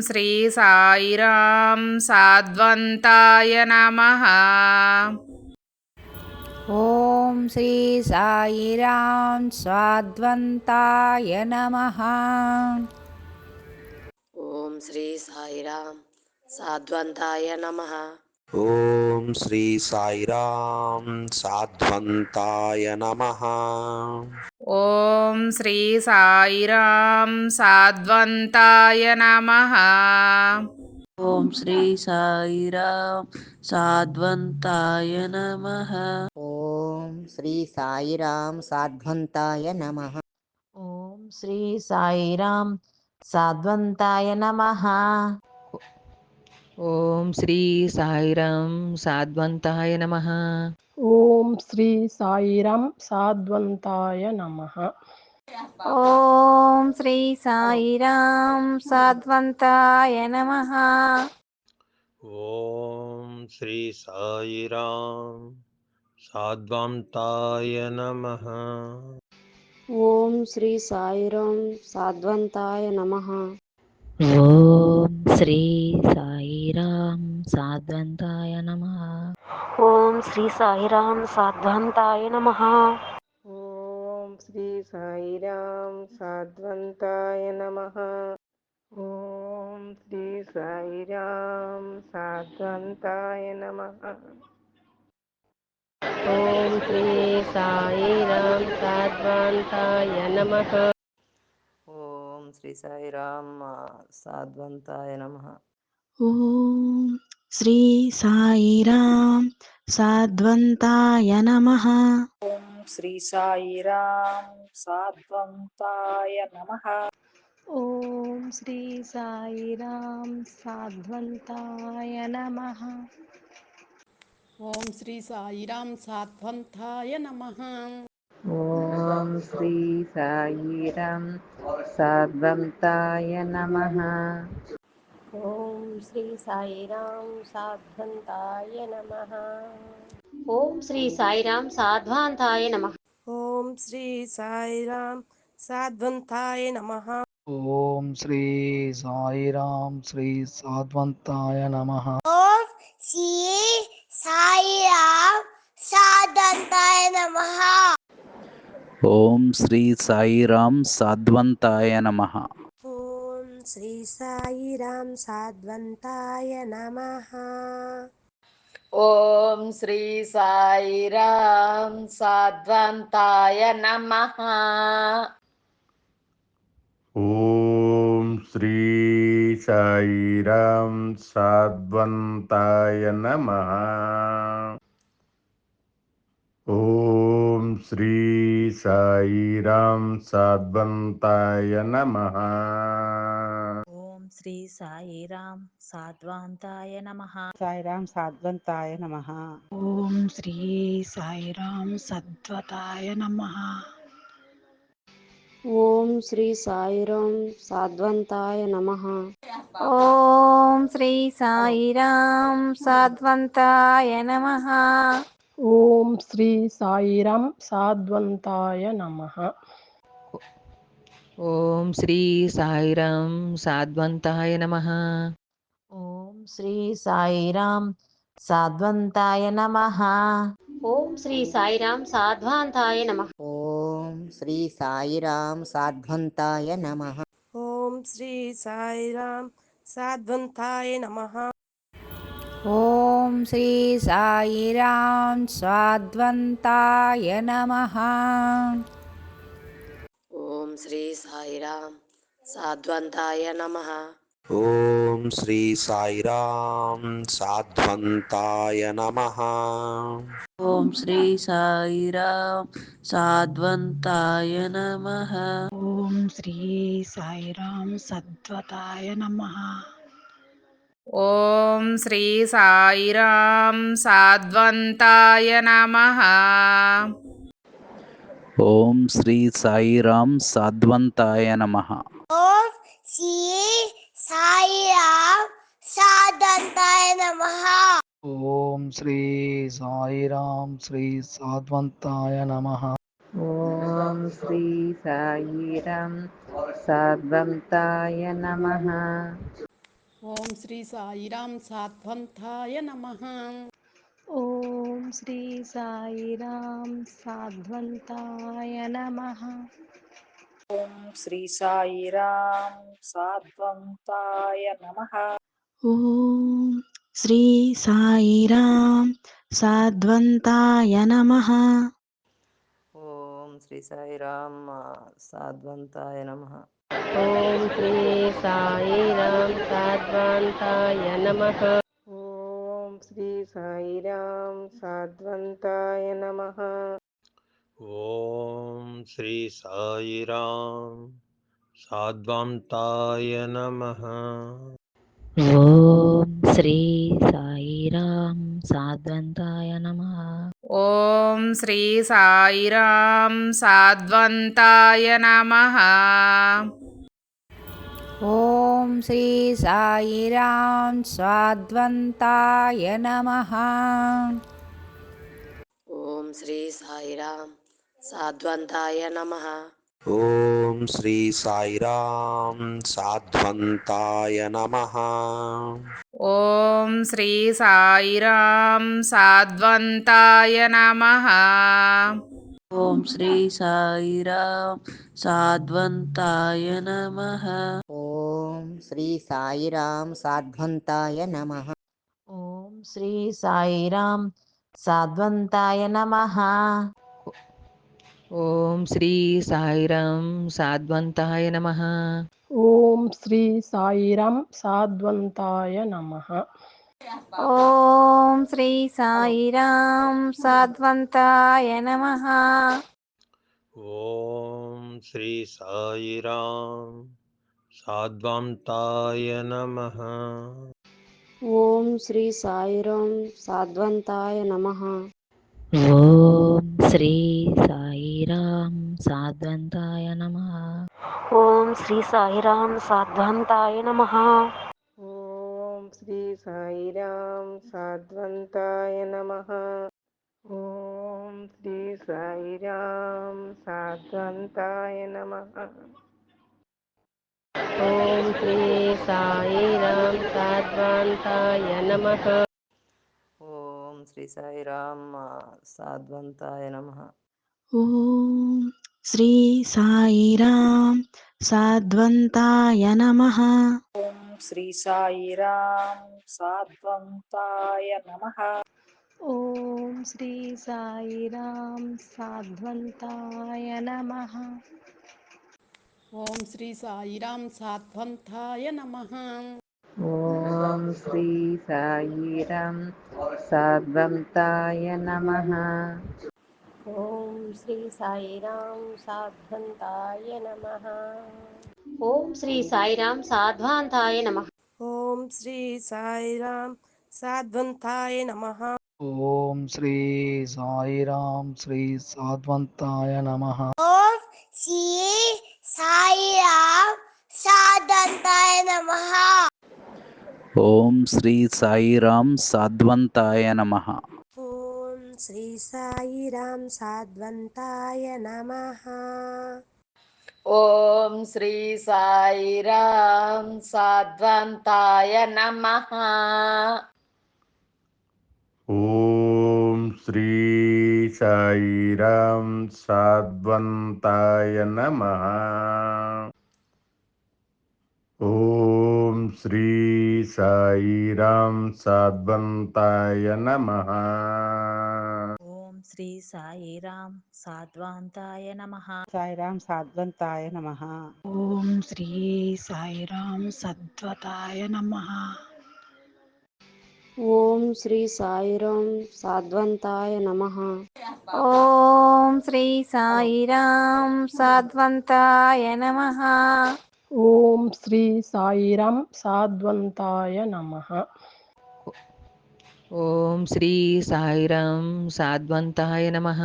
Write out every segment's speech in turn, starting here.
श्री साई रां साध्वन्ताय नमः। ॐ श्री सायि रां नमः। ॐ श्री साई साध्वन्ताय नमः। ॐ श्री साई साध्वन्ताय नमः। ఓం శ్రీ సాయిరాం సాద్వంతాయ నమ. ఓం శ్రీ సాయిరామ్ సాధ్వంతాయ నమ. ఓం శ్రీ సాయిరాం సాధ్వంతాయ నమ. ఓం శ్రీ సాయిరామ్ సాధ్వంతాయ నమ. ఓం శ్రీ సాయిరాం సాద్వంతాయ నమ. ఓం శ్రీ సాయిరాం సాద్వంతాయ నమః. ఓం శ్రీ సాయిరాం సాద్వంతాయ నమ. ఓం శ్రీ సాయిరాం సాద్వంతాయ నమ. ఓం శ్రీ సాయిరామ్ సాధ్వంతాయ నమ. ఓం శ్రీ సాయిరామ్ సాధ్వంతాయ నమ. ఓం శ్రీ సాయిరామ్ సాధ్వంతాయ నమ. ఓం శ్రీ సాయిరాం సాద్వంతాయ నమః. ఓం శ్రీ సాయిరాం సాద్వంతాయ నమః. ఓం శ్రీ సాయిరాం సాద్వంతాయ నమః. श्री साईराम साध्वन्ताय नमः। ॐ श्री साईराम साध्वंताय नम। ओं श्री साईराम साध्वंताय नम। ओं श्री साई राम साध्वंताय नम। ओं श्री साई राम साध्वंताय नम। ॐ श्री साईरां साध्वन्ताय नमः। ॐ श्री साईरां साध्वन्ताय नमः। ॐ श्री साईरां साध्वान्ताय नमः। ॐ श्री साईरां साध्वन्ताय नमः। ॐ श्री साईरां श्री साध्वन्ताय नमः। ॐ श्री ఓం శ్రీ సాయిరాం సాధ్వంతాయ నమ ఓం శ్రీ సాయిరాం సాధ్వంతాయ నమ ఓం శ్రీ సాయిరాం సాధ్వంతాయ నమ ఓం శ్రీ సాయిరాం సాద్వంతాయ నమ ఓం శ్రీ సాయిరాం సాద్వంతాయ నమ. ఓం శ్రీ సాయిరామ్ సాధ్వంతాయ నమ. సాయిరాం సాధ్వంతాయ నమ. ఓం శ్రీ సాయిరాం సద్వతాయ నమ. ఓం శ్రీ సాయిరామ్ సాధ్వంతాయ నమ. ఓం శ్రీ సాయిరాం సాద్వంతాయ నమ. ఓం శ్రీ సాయిరాం సాద్వంతాయ నమః ఓం శ్రీ సాయిరాం సాద్వంతాయ నమ ఓం శ్రీ సాయిరామ్ సాధ్వంతాయ నమ ఓం శ్రీ సాయిరామ్ సాధ్వంతాయ నమ ఓం శ్రీ సాయిరాం సాధ్వంతాయ నమ ఓం శ్రీ సాయిరాం సాధ్వంతాయ నమ ఓం శ్రీ సాయిరాం స్వాద్వంతాయ నమ. ఓం శ్రీ సాయిరామ్ సాధ్వంతాయ నమ. ఓం శ్రీ సాయిరాం సాధ్వంతాయ నమ. ఓం శ్రీ సాయిరామ్ సాధ్వంతాయ నమ. ఓం శ్రీ సాయిరాం సద్వతాయ నమ. ఓం శ్రీ సాయిరాం సాద్వంతాయ నమ. ఓం శ్రీ సాయిరాం సాధ్వంతాయ నమ. ఓం శ్రీ సాయిరాం సాదంతాయ నమః. ఓం శ్రీ సాయిరాం శ్రీ సాధ్వంతాయ నమ. ఓం శ్రీ సాయిరాం సాద్వంతాయ నమ. ओम श्री साईराम साध्वंताय नमः। ओम श्री साईराम साध्वंताय नमः। ओम श्री साईराम साध्वंताय नमः। ओम श्री साईराम साध्वंताय नमः। ओम श्री साईराम साध्वंताय नमः। ओम श्री साई సాద్వంతాయ నమ. ఓం శ్రీ సాయిరాం సాద్వంతాయ నమ. ఓం శ్రీ సాయిరాం సాద్వంతాయ నమ. ఓం శ్రీ సాయిరాం సాద్వంతాయ నమః. ఓం శ్రీ సాయిరాం సాద్వంతాయ నమ. ఓం శ్రీ సాయిరాం సాద్వంతాయ నమ. ఓం శ్రీ సాయిరాం సాద్వంతాయ నమ. ఓం శ్రీ సాయిరాం సాధ్వంతాయ నమ. ఓం శ్రీ సాయిరాం సాద్వంతాయ నమ. ఓం శ్రీ సాయిరాం సాద్వంతాయ నమ. श्री साईराम साध्वंताय नमः। ओम श्री साईराम साध्वंताय नमः। ओम श्री साईराम साध्वंताय नमः। ओम श्री साईराम साध्वंताय नमः। ओम श्री साईराम साध्वंताय नमः। ओम श्री साईराम సాద్వంతాయ నమ. ఓం శ్రీ సాయిరాం సాద్వంతాయ నమ. ఓం శ్రీ సాయిరాం సాద్వంతాయ నమః. ఓం శ్రీ సాయిరాం సాద్వంతాయ నమ. ఓం శ్రీ సాయిరాం సాద్వంతాయ నమ. ఓం శ్రీ సాయిరాం సాద్వంతాయ నమ. ओम श्री साईराम साध्वंताय नमः। ओम श्री साईराम साध्वंताय नमः। ओम श्री साई राम साध्वंताय नमः। ओम श्री साईराम साध्वन्ताय नमः। ॐ श्री साईराम साध्वन्ताय नमः। ओम श्री साईराम साध्वंताय नमः। ओम श्री साईराम साध्वंताय नमः। ओम श्री साई राम साध्वंताय नमः। ओम श्री साई राम साध्वांताय नमः। ओम श्री साई राम साध्वंताय नमः। ओम श्री साई राम श्री साध्वंताय नमः। ఓం శ్రీ సాయిరాం సాద్వంతాయ నమ ఓం శ్రీ సాయిరాం సాద్వంతాయ నమ ఓం శ్రీ సాయిరాం సాద్వంతాయ నమ ఓం శ్రీ సాయిరాం సాద్వంతాయ నమ ఓం శ్రీ సాయిరాం సాద్వంతాయ నమ. ఓం శ్రీ సాయిరాం సాద్వాంతాయ నమః. సాయిరాం సాద్వంతాయ నమ. ఓం శ్రీ సాయిరాం సద్వతాయ నమ. ఓం శ్రీ సాయిరాం సాద్వంతాయ నమ. ఓం శ్రీ సాయిరాం సాద్వంతాయ నమ. ओम श्री साईरां साध्वंताय नमः। ओम श्री साईराम साध्वंताय नमः।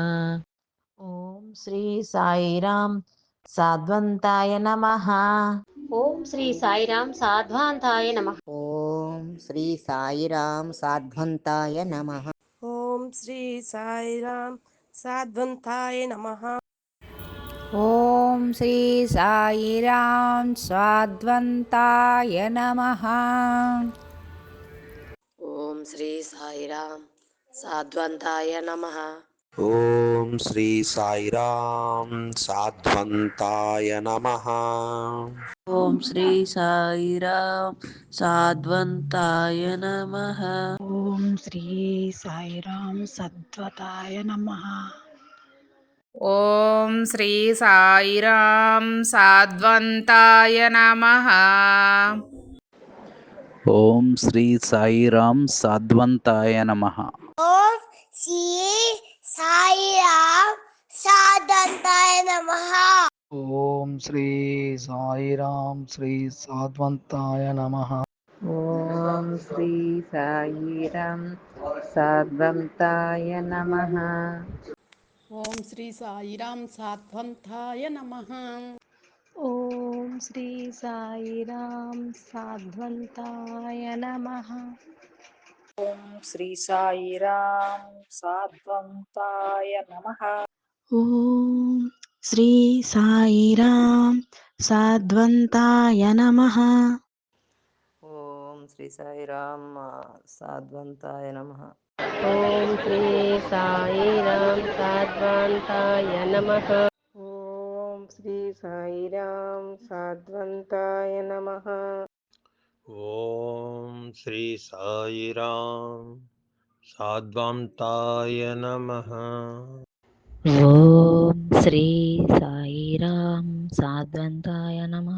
ओम श्री साईराम साध्वंताय नमः। ओम श्री साईरां साध्वंताय नमः। ओम श्री साईराम साध्वंताय नमः। ओम श्री साईराम साध्वन्ताय नमः। ఓం శ్రీ సాయిరాం సాద్వంతాయ నమ. ఓం శ్రీ సాయిరామ్ సాధ్వంతాయ నమ. ఓం శ్రీ సాయిరాం సాధ్వంతాయ నమ. ఓం శ్రీ సాయిరాం సాద్వంతాయ నమ. ఓం శ్రీ సాయిరాం సద్వతాయ నమ. ఓం శ్రీ సాయిరాం సాద్వంతాయ నమ. ఓం శ్రీ సాయిరాం సాధ్వంతాయ నమ. ఓం శ్రీ సాయిరామ్ సాధంతాయ నమః. ఓం శ్రీ సాయిరాం శ్రీ సాధ్వంతాయ నమ. ఓం శ్రీ సాయిరాం సాద్వంతాయ నమ. ఓం శ్రీ సాయిరాం సాధ్వంతాయ నమః ఓం శ్రీ సాయిరాం సాద్వంతాయ నమ ఓం శ్రీ సాయిరాం సాద్వంతాయ నమ ఓం శ్రీ సాయిరాం సాద్వంతాయ నమ ఓం శ్రీ సాయిరామ్ సాధ్వంతాయ నమ ఓం శ్రీ సాయిరామ్ సాధ్వంతాయ నమ. ఓం శ్రీ సాయిరామ్ సాధ్వంతాయ నమ. ఓం శ్రీ సాయిరాం సాధ్వంతాయ నమ. ఓం శ్రీ సాయిరాం సాద్వంతాయ నమ.